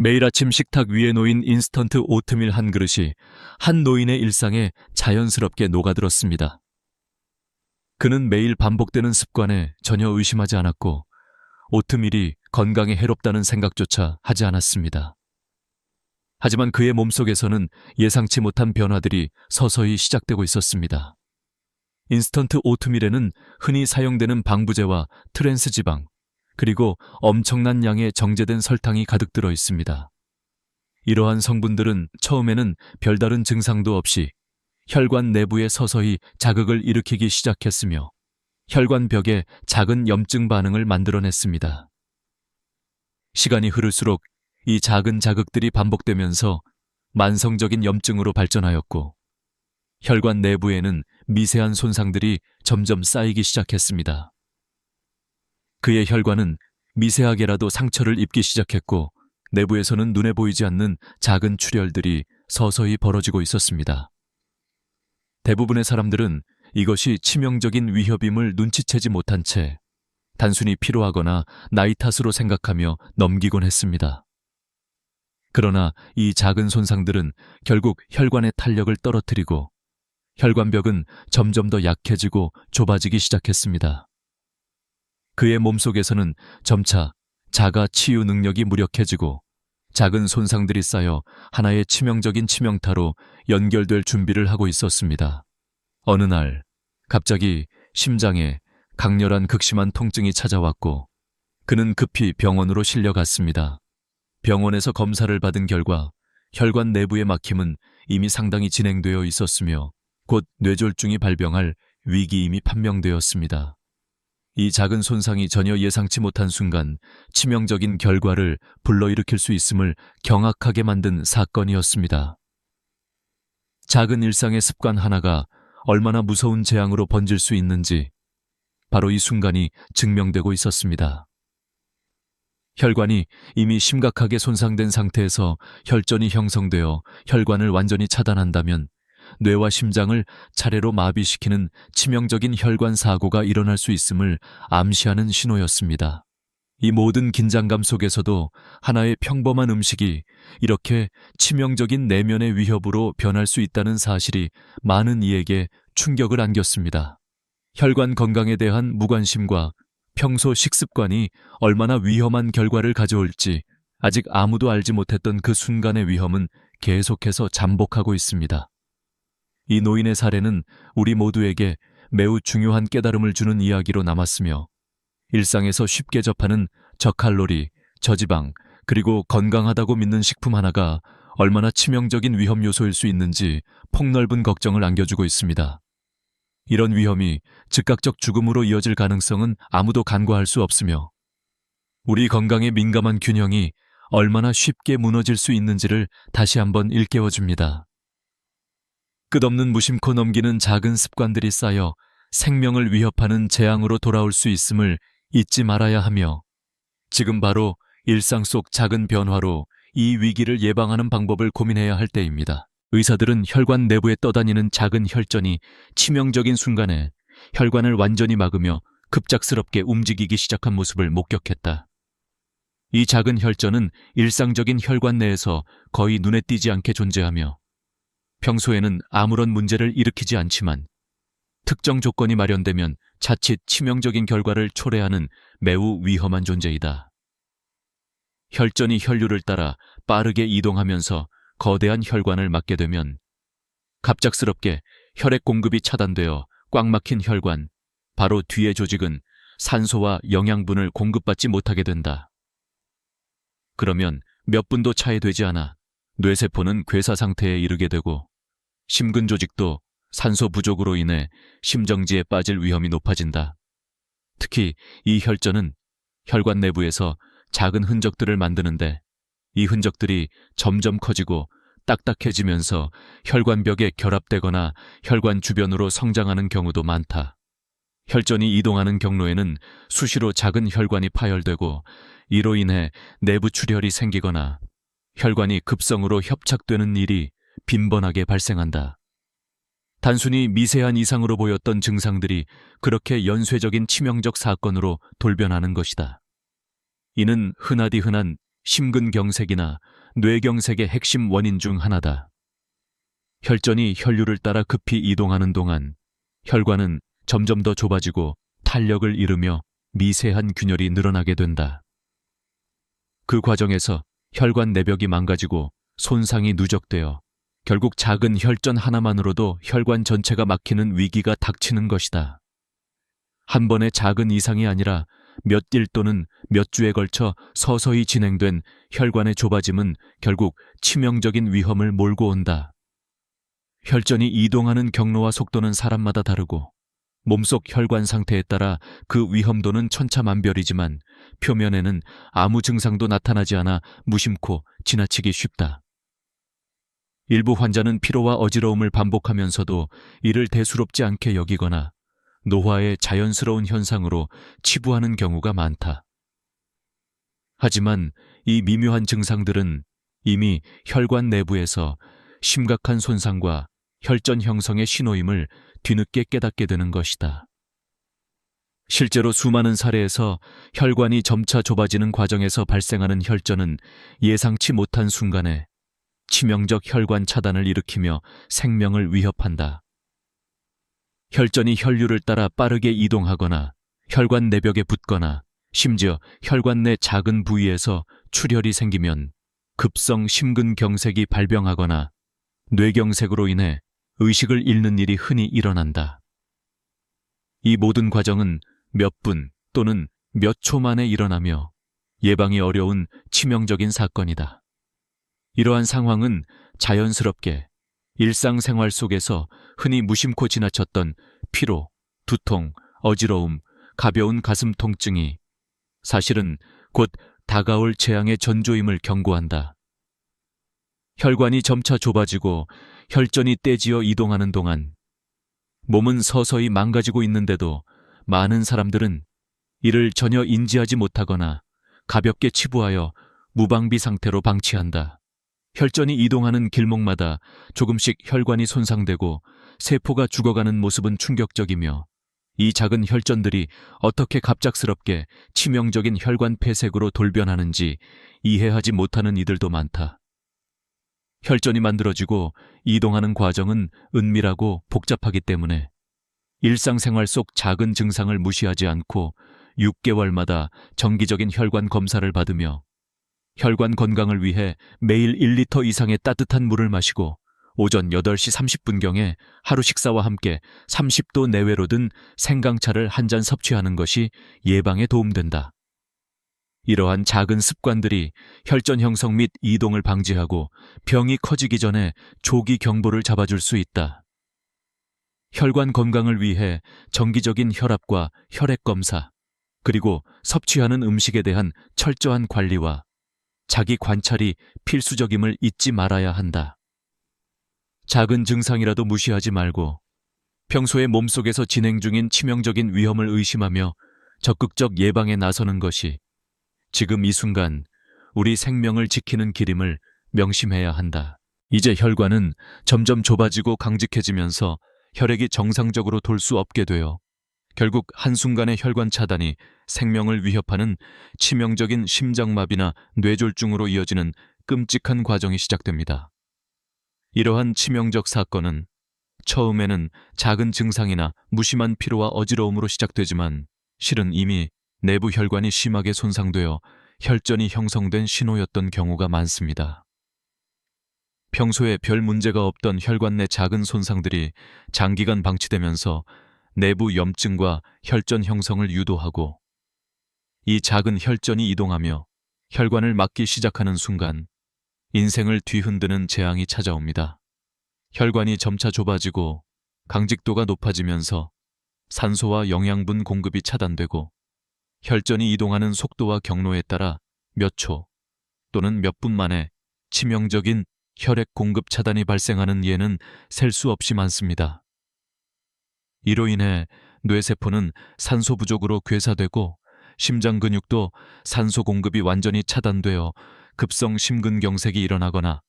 매일 아침 식탁 위에 놓인 인스턴트 오트밀 한 그릇이 한 노인의 일상에 자연스럽게 녹아들었습니다. 그는 매일 반복되는 습관에 전혀 의심하지 않았고 오트밀이 건강에 해롭다는 생각조차 하지 않았습니다. 하지만 그의 몸속에서는 예상치 못한 변화들이 서서히 시작되고 있었습니다. 인스턴트 오트밀에는 흔히 사용되는 방부제와 트랜스 지방, 그리고 엄청난 양의 정제된 설탕이 가득 들어 있습니다. 이러한 성분들은 처음에는 별다른 증상도 없이 혈관 내부에 서서히 자극을 일으키기 시작했으며 혈관벽에 작은 염증 반응을 만들어냈습니다. 시간이 흐를수록 이 작은 자극들이 반복되면서 만성적인 염증으로 발전하였고 혈관 내부에는 미세한 손상들이 점점 쌓이기 시작했습니다. 그의 혈관은 미세하게라도 상처를 입기 시작했고 내부에서는 눈에 보이지 않는 작은 출혈들이 서서히 벌어지고 있었습니다. 대부분의 사람들은 이것이 치명적인 위협임을 눈치채지 못한 채 단순히 피로하거나 나이 탓으로 생각하며 넘기곤 했습니다. 그러나 이 작은 손상들은 결국 혈관의 탄력을 떨어뜨리고 혈관벽은 점점 더 약해지고 좁아지기 시작했습니다. 그의 몸속에서는 점차 자가 치유 능력이 무력해지고 작은 손상들이 쌓여 하나의 치명적인 치명타로 연결될 준비를 하고 있었습니다. 어느 날 갑자기 심장에 강렬한 극심한 통증이 찾아왔고 그는 급히 병원으로 실려갔습니다. 병원에서 검사를 받은 결과 혈관 내부의 막힘은 이미 상당히 진행되어 있었으며 곧 뇌졸중이 발병할 위기임이 판명되었습니다. 이 작은 손상이 전혀 예상치 못한 순간 치명적인 결과를 불러일으킬 수 있음을 경악하게 만든 사건이었습니다. 작은 일상의 습관 하나가 얼마나 무서운 재앙으로 번질 수 있는지 바로 이 순간이 증명되고 있었습니다. 혈관이 이미 심각하게 손상된 상태에서 혈전이 형성되어 혈관을 완전히 차단한다면 뇌와 심장을 차례로 마비시키는 치명적인 혈관 사고가 일어날 수 있음을 암시하는 신호였습니다. 이 모든 긴장감 속에서도 하나의 평범한 음식이 이렇게 치명적인 내면의 위협으로 변할 수 있다는 사실이 많은 이에게 충격을 안겼습니다. 혈관 건강에 대한 무관심과 평소 식습관이 얼마나 위험한 결과를 가져올지 아직 아무도 알지 못했던 그 순간의 위험은 계속해서 잠복하고 있습니다. 이 노인의 사례는 우리 모두에게 매우 중요한 깨달음을 주는 이야기로 남았으며 일상에서 쉽게 접하는 저칼로리, 저지방, 그리고 건강하다고 믿는 식품 하나가 얼마나 치명적인 위험 요소일 수 있는지 폭넓은 걱정을 안겨주고 있습니다. 이런 위험이 즉각적 죽음으로 이어질 가능성은 아무도 간과할 수 없으며 우리 건강에 민감한 균형이 얼마나 쉽게 무너질 수 있는지를 다시 한번 일깨워줍니다. 끝없는 무심코 넘기는 작은 습관들이 쌓여 생명을 위협하는 재앙으로 돌아올 수 있음을 잊지 말아야 하며 지금 바로 일상 속 작은 변화로 이 위기를 예방하는 방법을 고민해야 할 때입니다. 의사들은 혈관 내부에 떠다니는 작은 혈전이 치명적인 순간에 혈관을 완전히 막으며 급작스럽게 움직이기 시작한 모습을 목격했다. 이 작은 혈전은 일상적인 혈관 내에서 거의 눈에 띄지 않게 존재하며 평소에는 아무런 문제를 일으키지 않지만 특정 조건이 마련되면 자칫 치명적인 결과를 초래하는 매우 위험한 존재이다. 혈전이 혈류를 따라 빠르게 이동하면서 거대한 혈관을 막게 되면 갑작스럽게 혈액 공급이 차단되어 꽉 막힌 혈관, 바로 뒤의 조직은 산소와 영양분을 공급받지 못하게 된다. 그러면 몇 분도 차이 되지 않아 뇌세포는 괴사 상태에 이르게 되고 심근 조직도 산소 부족으로 인해 심정지에 빠질 위험이 높아진다. 특히 이 혈전은 혈관 내부에서 작은 흔적들을 만드는데 이 흔적들이 점점 커지고 딱딱해지면서 혈관벽에 결합되거나 혈관 주변으로 성장하는 경우도 많다. 혈전이 이동하는 경로에는 수시로 작은 혈관이 파열되고 이로 인해 내부 출혈이 생기거나 혈관이 급성으로 협착되는 일이 빈번하게 발생한다. 단순히 미세한 이상으로 보였던 증상들이 그렇게 연쇄적인 치명적 사건으로 돌변하는 것이다. 이는 흔하디 흔한 심근경색이나 뇌경색의 핵심 원인 중 하나다. 혈전이 혈류를 따라 급히 이동하는 동안 혈관은 점점 더 좁아지고 탄력을 잃으며 미세한 균열이 늘어나게 된다. 그 과정에서 혈관 내벽이 망가지고 손상이 누적되어 결국 작은 혈전 하나만으로도 혈관 전체가 막히는 위기가 닥치는 것이다. 한 번의 작은 이상이 아니라 몇 일 또는 몇 주에 걸쳐 서서히 진행된 혈관의 좁아짐은 결국 치명적인 위험을 몰고 온다. 혈전이 이동하는 경로와 속도는 사람마다 다르고 몸속 혈관 상태에 따라 그 위험도는 천차만별이지만 표면에는 아무 증상도 나타나지 않아 무심코 지나치기 쉽다. 일부 환자는 피로와 어지러움을 반복하면서도 이를 대수롭지 않게 여기거나 노화의 자연스러운 현상으로 치부하는 경우가 많다. 하지만 이 미묘한 증상들은 이미 혈관 내부에서 심각한 손상과 혈전 형성의 신호임을 뒤늦게 깨닫게 되는 것이다. 실제로 수많은 사례에서 혈관이 점차 좁아지는 과정에서 발생하는 혈전은 예상치 못한 순간에 치명적 혈관 차단을 일으키며 생명을 위협한다. 혈전이 혈류를 따라 빠르게 이동하거나 혈관 내벽에 붙거나 심지어 혈관 내 작은 부위에서 출혈이 생기면 급성 심근경색이 발병하거나 뇌경색으로 인해 의식을 잃는 일이 흔히 일어난다. 이 모든 과정은 몇 분 또는 몇 초 만에 일어나며 예방이 어려운 치명적인 사건이다. 이러한 상황은 자연스럽게 일상생활 속에서 흔히 무심코 지나쳤던 피로, 두통, 어지러움, 가벼운 가슴 통증이 사실은 곧 다가올 재앙의 전조임을 경고한다. 혈관이 점차 좁아지고 혈전이 떼지어 이동하는 동안 몸은 서서히 망가지고 있는데도 많은 사람들은 이를 전혀 인지하지 못하거나 가볍게 치부하여 무방비 상태로 방치한다. 혈전이 이동하는 길목마다 조금씩 혈관이 손상되고 세포가 죽어가는 모습은 충격적이며 이 작은 혈전들이 어떻게 갑작스럽게 치명적인 혈관 폐색으로 돌변하는지 이해하지 못하는 이들도 많다. 혈전이 만들어지고 이동하는 과정은 은밀하고 복잡하기 때문에 일상생활 속 작은 증상을 무시하지 않고 6개월마다 정기적인 혈관 검사를 받으며 혈관 건강을 위해 매일 1리터 이상의 따뜻한 물을 마시고 오전 8시 30분경에 하루 식사와 함께 30도 내외로 든 생강차를 한 잔 섭취하는 것이 예방에 도움된다. 이러한 작은 습관들이 혈전 형성 및 이동을 방지하고 병이 커지기 전에 조기 경보를 잡아줄 수 있다. 혈관 건강을 위해 정기적인 혈압과 혈액 검사, 그리고 섭취하는 음식에 대한 철저한 관리와 자기 관찰이 필수적임을 잊지 말아야 한다. 작은 증상이라도 무시하지 말고 평소에 몸속에서 진행 중인 치명적인 위험을 의심하며 적극적 예방에 나서는 것이 지금 이 순간 우리 생명을 지키는 길임을 명심해야 한다. 이제 혈관은 점점 좁아지고 강직해지면서 혈액이 정상적으로 돌 수 없게 되어 결국 한순간의 혈관 차단이 생명을 위협하는 치명적인 심장마비나 뇌졸중으로 이어지는 끔찍한 과정이 시작됩니다. 이러한 치명적 사건은 처음에는 작은 증상이나 무심한 피로와 어지러움으로 시작되지만 실은 이미 내부 혈관이 심하게 손상되어 혈전이 형성된 신호였던 경우가 많습니다. 평소에 별 문제가 없던 혈관 내 작은 손상들이 장기간 방치되면서 내부 염증과 혈전 형성을 유도하고 이 작은 혈전이 이동하며 혈관을 막기 시작하는 순간 인생을 뒤흔드는 재앙이 찾아옵니다. 혈관이 점차 좁아지고 강직도가 높아지면서 산소와 영양분 공급이 차단되고 혈전이 이동하는 속도와 경로에 따라 몇 초 또는 몇 분 만에 치명적인 혈액 공급 차단이 발생하는 예는 셀 수 없이 많습니다. 이로 인해 뇌세포는 산소 부족으로 괴사되고 심장 근육도 산소 공급이 완전히 차단되어 급성 심근경색이 일어나거나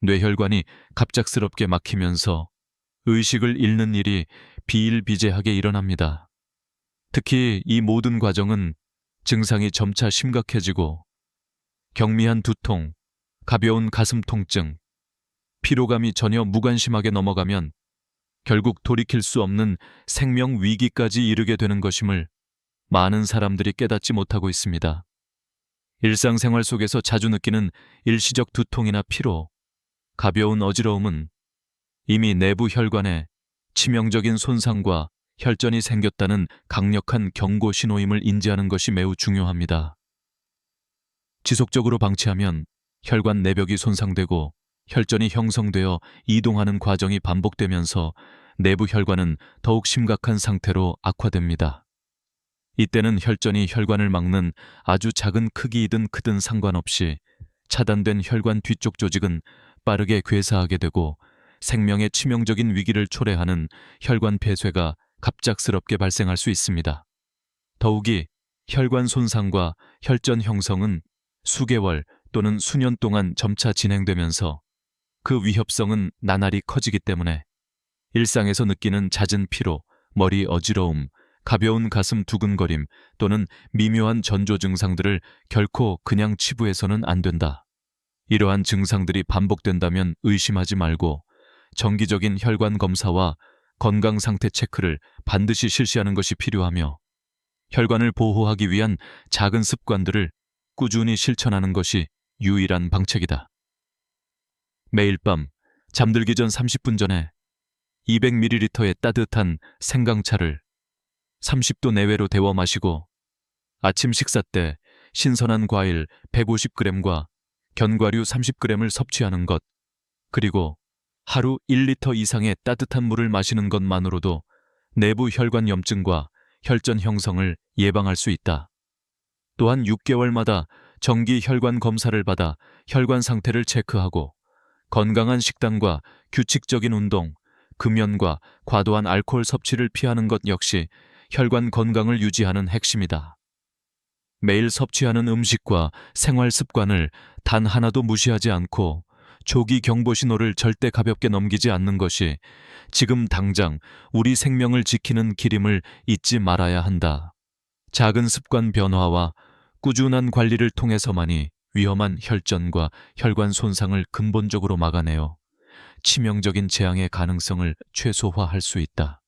뇌혈관이 갑작스럽게 막히면서 의식을 잃는 일이 비일비재하게 일어납니다. 특히 이 모든 과정은 증상이 점차 심각해지고 경미한 두통, 가벼운 가슴 통증, 피로감이 전혀 무관심하게 넘어가면 결국 돌이킬 수 없는 생명 위기까지 이르게 되는 것임을 많은 사람들이 깨닫지 못하고 있습니다. 일상생활 속에서 자주 느끼는 일시적 두통이나 피로, 가벼운 어지러움은 이미 내부 혈관에 치명적인 손상과 혈전이 생겼다는 강력한 경고 신호임을 인지하는 것이 매우 중요합니다. 지속적으로 방치하면 혈관 내벽이 손상되고 혈전이 형성되어 이동하는 과정이 반복되면서 내부 혈관은 더욱 심각한 상태로 악화됩니다. 이때는 혈전이 혈관을 막는 아주 작은 크기이든 크든 상관없이 차단된 혈관 뒤쪽 조직은 빠르게 괴사하게 되고 생명의 치명적인 위기를 초래하는 혈관 폐쇄가 갑작스럽게 발생할 수 있습니다. 더욱이 혈관 손상과 혈전 형성은 수개월 또는 수년 동안 점차 진행되면서 그 위협성은 나날이 커지기 때문에 일상에서 느끼는 잦은 피로, 머리 어지러움, 가벼운 가슴 두근거림 또는 미묘한 전조 증상들을 결코 그냥 치부해서는 안 된다. 이러한 증상들이 반복된다면 의심하지 말고 정기적인 혈관 검사와 건강 상태 체크를 반드시 실시하는 것이 필요하며 혈관을 보호하기 위한 작은 습관들을 꾸준히 실천하는 것이 유일한 방책이다. 매일 밤 잠들기 전 30분 전에 200ml의 따뜻한 생강차를 30도 내외로 데워 마시고 아침 식사 때 신선한 과일 150g과 견과류 30g을 섭취하는 것, 그리고 하루 1리터 이상의 따뜻한 물을 마시는 것만으로도 내부 혈관 염증과 혈전 형성을 예방할 수 있다. 또한 6개월마다 정기 혈관 검사를 받아 혈관 상태를 체크하고 건강한 식단과 규칙적인 운동, 금연과 과도한 알코올 섭취를 피하는 것 역시 혈관 건강을 유지하는 핵심이다. 매일 섭취하는 음식과 생활 습관을 단 하나도 무시하지 않고 조기 경보 신호를 절대 가볍게 넘기지 않는 것이 지금 당장 우리 생명을 지키는 길임을 잊지 말아야 한다. 작은 습관 변화와 꾸준한 관리를 통해서만이 위험한 혈전과 혈관 손상을 근본적으로 막아내어 치명적인 재앙의 가능성을 최소화할 수 있다.